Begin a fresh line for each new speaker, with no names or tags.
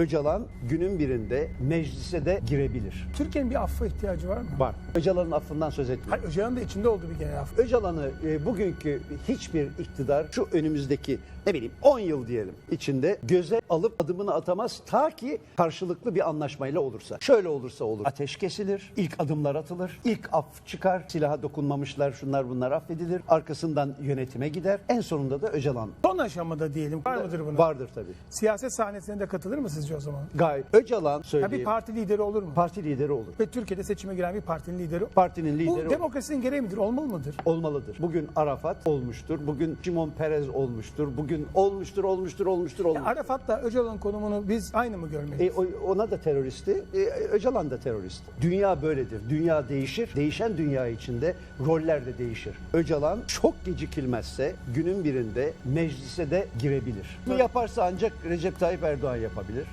Öcalan günün birinde meclise de girebilir.
Türkiye'nin bir affa ihtiyacı var mı?
Var. Öcalan'ın affından söz etmiyorum.
Hayır, Öcalan'ın da içinde olduğu bir genel aff.
Öcalan'ı e, bugünkü hiçbir iktidar şu önümüzdeki ne bileyim 10 yıl diyelim içinde göze alıp adımını atamaz ta ki karşılıklı bir anlaşmayla olursa. Şöyle olursa olur. Ateş kesilir, ilk adımlar atılır, ilk af çıkar, silaha dokunmamışlar şunlar bunlar affedilir. Arkasından yönetime gider. En sonunda da Öcalan
Son aşamada diyelim. Var mıdır buna?
vardır tabii.
Siyaset sahnesine de katılır mı sizce o zaman?
Gayet Öcalan
Ya bir
söyleyeyim.
parti lideri olur mu?
parti lideri olur.
Ve Türkiye'de seçime giren bir partinin lideri.
Partinin lideri
Bu
olur.
demokrasinin gereği midir? Olmalı mıdır?
olmalıdır. Bugün Arafat olmuştur. Bugün Şimon Perez olmuştur. Bugün olmuştur, olmuştur, olmuştur, olmuştur.
Arafat'la Öcalan'ın konumunu biz aynı mı görmeliyiz?
E, ona da teröristi, e, Öcalan da terörist. Dünya böyledir. Dünya değişir. Değişen dünya içinde roller de değişir. Öcalan çok gecikilmezse günün birinde meclise de girebilir. Bu yaparsa ancak Recep Tayyip Erdoğan yapabilir.